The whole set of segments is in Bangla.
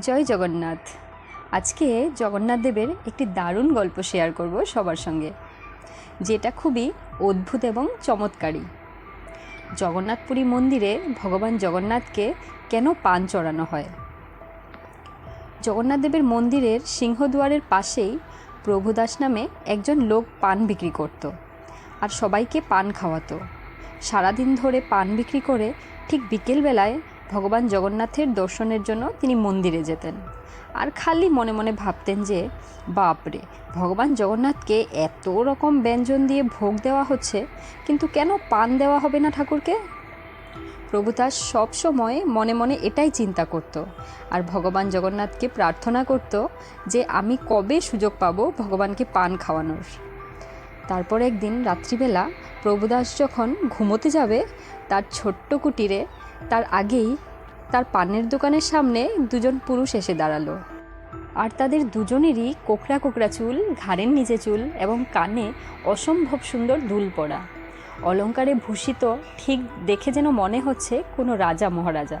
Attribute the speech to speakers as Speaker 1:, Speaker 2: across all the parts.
Speaker 1: জয় জগন্নাথ। আজকে জগন্নাথ দেবের একটি দারুণ গল্প শেয়ার করব সবার সঙ্গে। যেটা খুবই অদ্ভুত এবং চমৎকারী। জগন্নাথপুরী মন্দিরে ভগবান জগন্নাথকে কেন পান চড়ানো হয়? জগন্নাথ দেবের মন্দিরের সিংহদুয়ারের পাশেই প্রভুদাস নামে একজন লোক পান বিক্রি করত আর সবাইকে পান খাওয়াতো। সারাদিন ধরে পান বিক্রি করে ঠিক বিকেলবেলায় ভগবান জগন্নাথের দর্শনের জন্য তিনি মন্দিরে যেতেন। আর খালি মনে মনে ভাবতেন যে বাপরে ভগবান জগন্নাথকে এত রকম ব্যঞ্জন দিয়ে ভোগ দেওয়া হচ্ছে, কিন্তু কেন পান দেওয়া হবে না ঠাকুরকে? প্রভু তার সবসময় মনে মনে এটাই চিন্তা করত। আর ভগবান জগন্নাথকে প্রার্থনা করত যে, আমি কবে সুযোগ পাবো ভগবানকে পান খাওয়ানোর। তারপর একদিন রাত্রিবেলা প্রভুদাস যখন ঘুমোতে যাবে, তার ছোট্ট কুটিরে তার আগেই তার পানের দোকানের সামনে দুজন পুরুষ এসে দাঁড়াল। আর তাদের দুজনেরই কোকড়া কোকড়া চুল, ঘাড়ের নিচে চুল এবং কানে অসম্ভব সুন্দর দুল পড়া অলঙ্কারে ভূষিত, ঠিক দেখে যেন মনে হচ্ছে কোনো রাজা মহারাজা।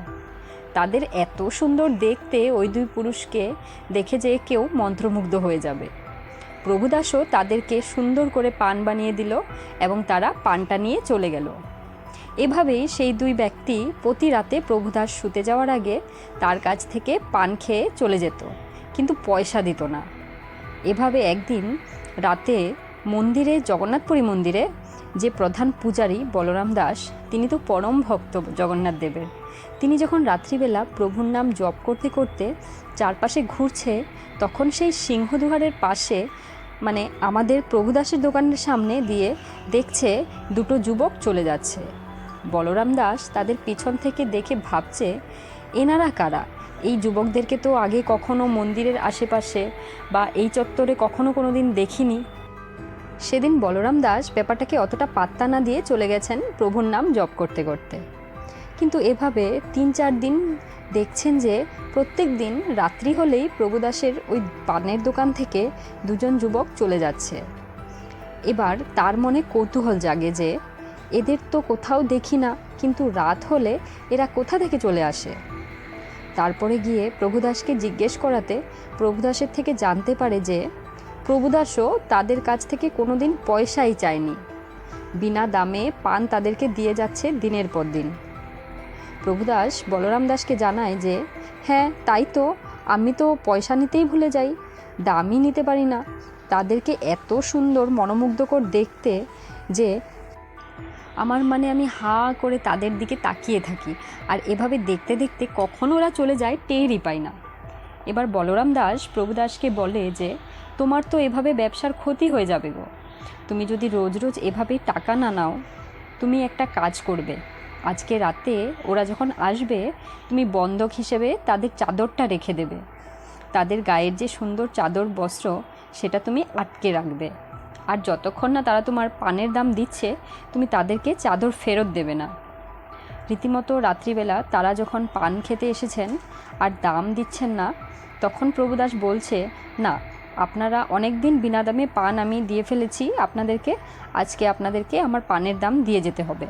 Speaker 1: তাদের এত সুন্দর দেখতে ওই দুই পুরুষকে দেখে যে কেউ মন্ত্রমুগ্ধ হয়ে যাবে। প্রভুদাসও তাদেরকে সুন্দর করে পান বানিয়ে দিল এবং তারা পানটা নিয়ে চলে গেল। এভাবেই সেই দুই ব্যক্তি প্রতি রাতে প্রভুদাস শুতে যাওয়ার আগে তার কাছ থেকে পান খেয়ে চলে যেত, কিন্তু পয়সা দিত না। এভাবে একদিন রাতে মন্দিরে, জগন্নাথপুরী মন্দিরে যে প্রধান পূজারী বলরাম দাস, তিনি তো পরম ভক্ত জগন্নাথ দেবের। তিনি যখন রাত্রিবেলা প্রভুর নাম জপ করতে করতে চারপাশে ঘুরছে, তখন সেই সিংহদুয়ারের পাশে মানে আমাদের প্রভুদাসের দোকানের সামনে দিয়ে দেখছে দুটো যুবক চলে যাচ্ছে। বলরাম দাস তাদের পিছন থেকে দেখে ভাবছে, এনারা কারা? এই যুবকদেরকে তো আগে কখনো মন্দিরের আশেপাশে বা এই চত্বরে কখনো কোনো দিন দেখিনি। সেদিন বলরাম দাস ব্যাপারটাকে অতটা পাত্তা না দিয়ে চলে গেছেন প্রভুর নাম জপ করতে করতে। কিন্তু এভাবে তিন চার দিন দেখছেন যে প্রত্যেক দিন রাত্রি হলেই প্রভুদাসের ওই পানের দোকান থেকে দুজন যুবক চলে যাচ্ছে। এবার তার মনে কৌতূহল জাগে যে এদের তো কোথাও দেখি না, কিন্তু রাত হলে এরা কোথা থেকে চলে আসে? তারপরে গিয়ে প্রভুদাসকে জিজ্ঞেস করাতে প্রভুদাসের থেকে জানতে পারে যে, প্রভুদাসও তাদের কাছ থেকে কোনো দিন পয়সাই চায়নি। বিনা দামে পান তাদেরকে দিয়ে যাচ্ছে দিনের পর দিন। প্রভুদাস বলরাম দাসকে জানায় যে হ্যাঁ তাই তো, আমি তো পয়সা নিতেই ভুলে যাই, দামই নিতে পারি না। তাদেরকে এত সুন্দর, মনোমুগ্ধকর দেখতে যে আমার মানে আমি হা করে তাদের দিকে তাকিয়ে থাকি। আর এভাবে দেখতে দেখতে কখন ওরা চলে যায়, টেরই পাই না। এবার বলরাম দাস প্রভুদাসকে বলে যে, তোমার তো এভাবে ব্যবসার ক্ষতি হয়ে যাবে গো। তুমি যদি রোজ রোজ এভাবে টাকা না নাও, তুমি একটা কাজ করবে। আজকে রাতে ওরা যখন আসবে, তুমি বন্ধক হিসেবে তাদের চাদরটা রেখে দেবে। তাদের গায়ের যে সুন্দর চাদর বস্ত্র, সেটা তুমি আটকে রাখবে। আর যতক্ষণ না তারা তোমার পানের দাম দিচ্ছে, তুমি তাদেরকে চাদর ফেরত দেবে না। রীতিমতো রাত্রিবেলা তারা যখন পান খেতে এসেছেন আর দাম দিচ্ছেন না, তখন প্রভুদাস বলছে, না, আপনারা অনেক দিন বিনা দামে পান আমি দিয়ে ফেলেছি, আপনাদেরকে, আজকে আপনাদেরকে আমার পানের দাম দিয়ে যেতে হবে।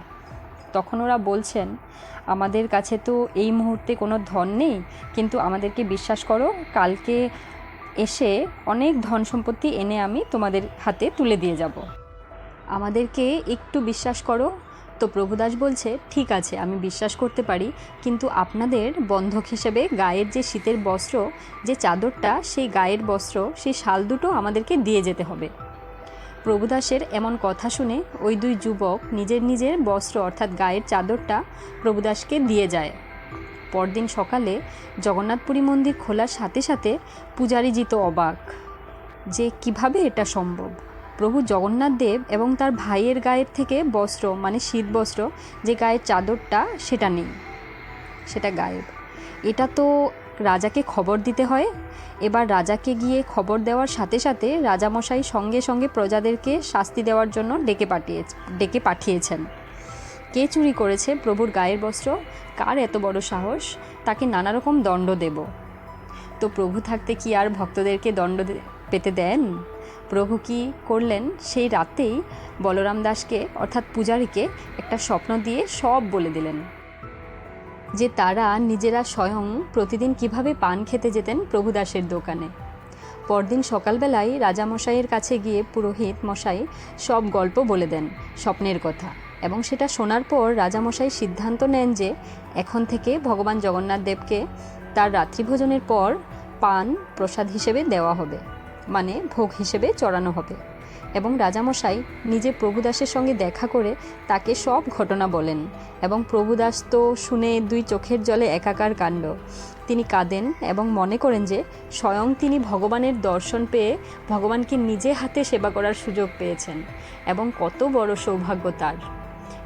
Speaker 1: তখন ওরা বলছেন, আমাদের কাছে তো এই মুহূর্তে কোনো ধন নেই, কিন্তু আমাদেরকে বিশ্বাস করো, কালকে এসে অনেক ধন সম্পত্তি এনে আমি তোমাদের হাতে তুলে দিয়ে যাব। আমাদেরকে একটু বিশ্বাস করো। তো প্রভুদাস বলছে, ঠিক আছে, আমি বিশ্বাস করতে পারি, কিন্তু আপনাদের বন্ধক হিসেবে গায়ের যে শীতের বস্ত্র, যে চাদরটা, সেই গায়ের বস্ত্র, সেই শাল দুটো আমাদেরকে দিয়ে যেতে হবে। প্রভুদাসের এমন কথা শুনে ওই দুই যুবক নিজের নিজের বস্ত্র, অর্থাৎ গায়ের চাদরটা প্রভুদাসকে দিয়ে যায়। পরদিন সকালে জগন্নাথপুরী মন্দির খোলার সাথে সাথে পূজারী জিত অবাক যে কীভাবে এটা সম্ভব। প্রভু জগন্নাথ দেব এবং তার ভাইয়ের গায়ের থেকে বস্ত্র মানে শীত বস্ত্র, যে গায়ের চাদরটা, সেটা নেই। সেটা গায়েব। এটা তো রাজাকে খবর দিতে হয়। এবার রাজাকে গিয়ে খবর দেওয়ার সাথে সাথে রাজামশাই সঙ্গে সঙ্গে প্রজাদেরকে শাস্তি দেওয়ার জন্য ডেকে পাঠিয়ে ডেকে পাঠিয়েছেন। কে চুরি করেছে প্রভুর গায়ের বস্ত্র? কার এত বড় সাহস? তাকে নানা রকম দণ্ড দেব। তো প্রভু থাকতে কি আর ভক্তদেরকে দণ্ড পেতে দেন? প্রভু কি করলেন? সেই রাতেই বলরাম দাসকে, অর্থাৎ পূজারীকে, একটা স্বপ্ন দিয়ে সব বলে দিলেন। যে তারা নিজেরা স্বয়ং প্রতিদিন কীভাবে পান খেতে যেতেন প্রভুদাসের দোকানে। পরদিন সকালবেলায় রাজামশাইয়ের কাছে গিয়ে পুরোহিত মশাই সব গল্প বলে দেন স্বপ্নের কথা। এবং সেটা শোনার পর রাজামশাই সিদ্ধান্ত নেন যে এখন থেকে ভগবান জগন্নাথ দেবকে তার রাত্রিভোজনের পর পান, প্রসাদ হিসেবে দেওয়া হবে মানে ভোগ হিসেবে চড়ানো হবে। এবং রাজামশাই নিজে প্রভুদাসের সঙ্গে দেখা করে তাকে সব ঘটনা বলেন এবং প্রভুদাস তো শুনে দুই চোখের জলে একাকার কাণ্ড। তিনি কাঁদেন এবং মনে করেন যে স্বয়ং তিনি ভগবানের দর্শন পেয়ে ভগবানকে নিজে হাতে সেবা করার সুযোগ পেয়েছেন এবং কত বড় সৌভাগ্য তার।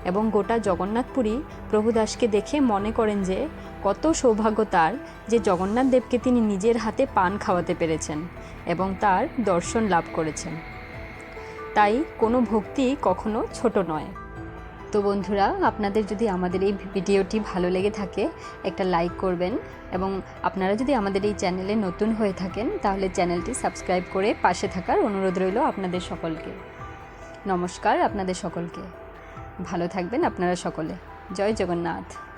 Speaker 1: এবং গোটা জগন্নাথপুরী প্রভুদাসকে দেখে মনে করেন যে, কত সৌভাগ্য তার যে জগন্নাথ দেবকে তিনি নিজের হাতে পান খাওয়াতে পেরেছেন এবং তার দর্শন লাভ করেছেন। তাই কোনো ভক্তি কখনো ছোট নয়। তো বন্ধুরা, আপনাদের যদি আমাদের এই ভিডিওটি ভালো লেগে থাকে, একটা লাইক করবেন এবং আপনারা যদি আমাদের এই চ্যানেলে নতুন হয়ে থাকেন, তাহলে চ্যানেলটি সাবস্ক্রাইব করে পাশে থাকার অনুরোধ রইল আপনাদের সকলকে। নমস্কার আপনাদের সকলকে। ভালো থাকবেন আপনারা সকলে। জয় জগন্নাথ।